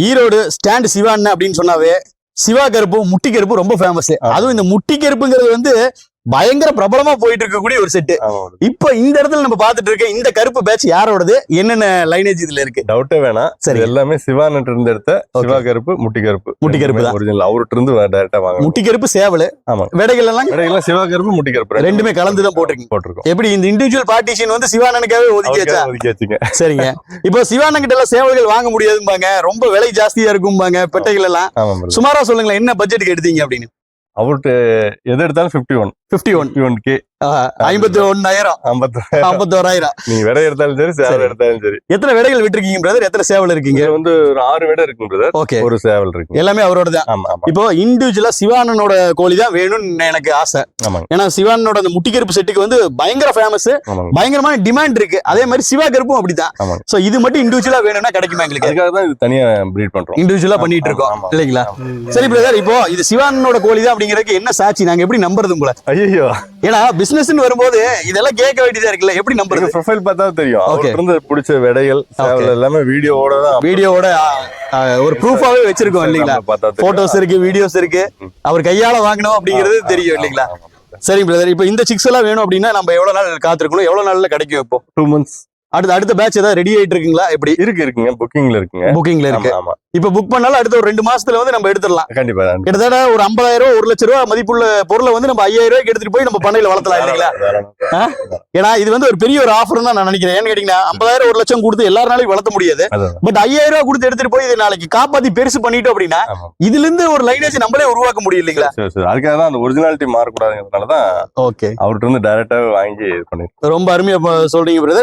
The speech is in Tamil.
ஈரோடு ஸ்டாண்ட் சிவான்னு அப்படின்னு சொன்னாவே சிவா கருப்பு முட்டி கருப்பு ரொம்ப ஃபேமஸ். அதுவும் இந்த முட்டி கருப்புங்கிறது வந்து பயங்கர பிரபலமா போயிட்டு இருக்கக்கூடிய ஒரு செட்டு இப்போ இந்த இடத்துல நம்ம பார்த்துட்டு இருக்க இந்த கருப்பு பேட்ச் யாரோடது? என்னென்ன லைனேஜ் இதுல இருக்கு? டவுட்டே வேணாம். சரி எல்லாமே சிவானட் இருந்து எடுத்த சிவா கருப்பு முட்டி கருப்பு. முட்டி கருப்பு தான். ஒரிஜினல் அவர்கிட்ட இருந்து டைரக்டா வாங்க முட்டி கருப்பு சேவல். ஆமா. விடைகள் எல்லாம்? இடையில சிவா கருப்பு முட்டி கருப்பு ரெண்டுமே. கலந்து தான் போட்டிருக்கீங்க. போட்டிருக்கோம். எப்படி இந்த இண்டிவிஜுவல் பார்ட்டிஷன் வந்து சிவானனுக்காவே ஒதுக்கி வச்சா? ஒதுக்கி வச்சுங்க. சரிங்க. இப்போ சிவானன் கிட்ட எல்லாம் சேவல்கள் வாங்க முடியாதும்பாங்க. ரொம்ப விலை ஜாஸ்தியா இருக்கும்பாங்க பெட்டைகள் எல்லாம். சுமாரா சொல்லுங்களேன் என்ன பட்ஜெட்டுக்கு எடுத்தீங்க அப்படின்னு? அவர்கிட்ட எது எடுத்தாலும் fifty one fifty one one K ஐம்பத்தி ஒன்னாயிரம். ஐம்பத்தி ஐம்பத்தோராயிரம். நீங்க விடை எடுத்தாலும் சரி சேவல். எடுத்தாலும் சரி. எத்தனை விடைகள் விட்டுருக்கீங்க பிரதர் எத்தனை சேவல் இருக்கீங்க? வந்து ஒரு ஆறு விடை இருக்கு பிரதர் ஓகே ஒரு சேவல் இருக்கு. எல்லாமே அவரோட தான். இப்போ இண்டிவிஜுவலா சிவானனோட கோழி தான் வேணும்னு எனக்கு ஆசை. ஏன்னா சிவானனோட அந்த முட்டிக்கருப்பு செட்டுக்கு வந்து பயங்கர ஃபேமஸ் பயங்கரமான டிமாண்ட் இருக்கு. அதே மாதிரி சிவா கருப்பும் அப்படிதான். சோ இது மட்டும் இண்டிவிஜுவலா வேணும்னா கிடைக்குமா எங்களுக்கு? அதுக்காக தான் இது தனியா ப்ரீட் பண்றோம். இண்டிவிஜுவலா பண்ணிட்டு இருக்கோம். இல்லைங்களா? சரி பிரதர் இப்போ இது சிவானனோட கோழி தான் அப்படிங்கறதுக்கு என்ன சாட்சி? நாங்க எப்படி நம்புறது உங்களை? ஐயோ ஏன்னா பிசினஸ் வரும்போது இதெல்லாம் கேட்க வேண்டியதா இருக்குல்ல? எப்படி நம்புறது? ப்ரொஃபைல் பார்த்தா தெரியும். அவர்கிட்ட இருந்து பிடிச்ச விடைகள் எல்லாமே வீடியோவோட தான் வீடியோவோட ஒரு ப்ரூஃபாவே வச்சிருக்கோம் இல்லைங்களா. போட்டோஸ் இருக்கு வீடியோஸ் இருக்கு. அவர் கையால வாங்கணும் அப்படிங்கிறது தெரியும் இல்லைங்களா? சரி பிரதர் இப்போ இந்த சிக்ஸ் எல்லாம் வேணும் அப்படின்னா நம்ம எவ்வளவு நாள் காத்திருக்கணும்? எவ்வளவு நாள்ல கிடைக்கும் இப்போ? டூ மந்த்ஸ் அடுத்த அடுத்த பேட்ச் ஏதாவது ரெடி ஆயிட்டு இருக்குங்களா? எப்படி? இருக்கு இருக்குங்க. புக்கிங்ல இருக்குங்க. புக்கிங்ல இருக்கு. ஆமா. இப்போ புக் பண்ணாலும் அடுத்த ஒரு ரெண்டு மாசத்துல வந்து நம்ம எடுத்துடலாம். கண்டிப்பா கிட்டத்தட்ட ஒரு ஐம்பதாயிரம் ரூபா ஒரு லட்ச ரூபா மதிப்புள்ள பொருளை வந்து நம்ம ஐயாயிரம் ரூபாய்க்கு எடுத்துட்டு போய் நம்ம பண்ணையில வளர்த்தலாம் இல்லைங்களா. ஏன்னா இது வந்து ஒரு பெரிய ஒரு ஆஃபர் தான் நான் நினைக்கிறேன். ஏன்னு கேட்டீங்கன்னா ஐம்பதாயிரம் ஒரு லட்சம் கொடுத்து எல்லாருனாலையும் வளர்த்த முடியாது. பட் ஐயாயிரம் ரூபாய் கொடுத்து எடுத்துட்டு போய் இதை நாளைக்கு காப்பாத்தி பெருசு பண்ணிட்டோம் அப்படின்னா. இதுல இருந்து ஒரு லைனேஜ் நம்மளே உருவாக்க முடியும் இல்லைங்களா? அதுக்காக தான் அந்த ஒரிஜினாலிட்டி மாறக்கூடாதுங்கிறதுனால தான் ஓகே அவர்கிட்ட இருந்து டைரக்டாவே வாங்கி பண்ணிருக்கோம். ரொம்ப அருமையா சொல்றீங்க பிரதர்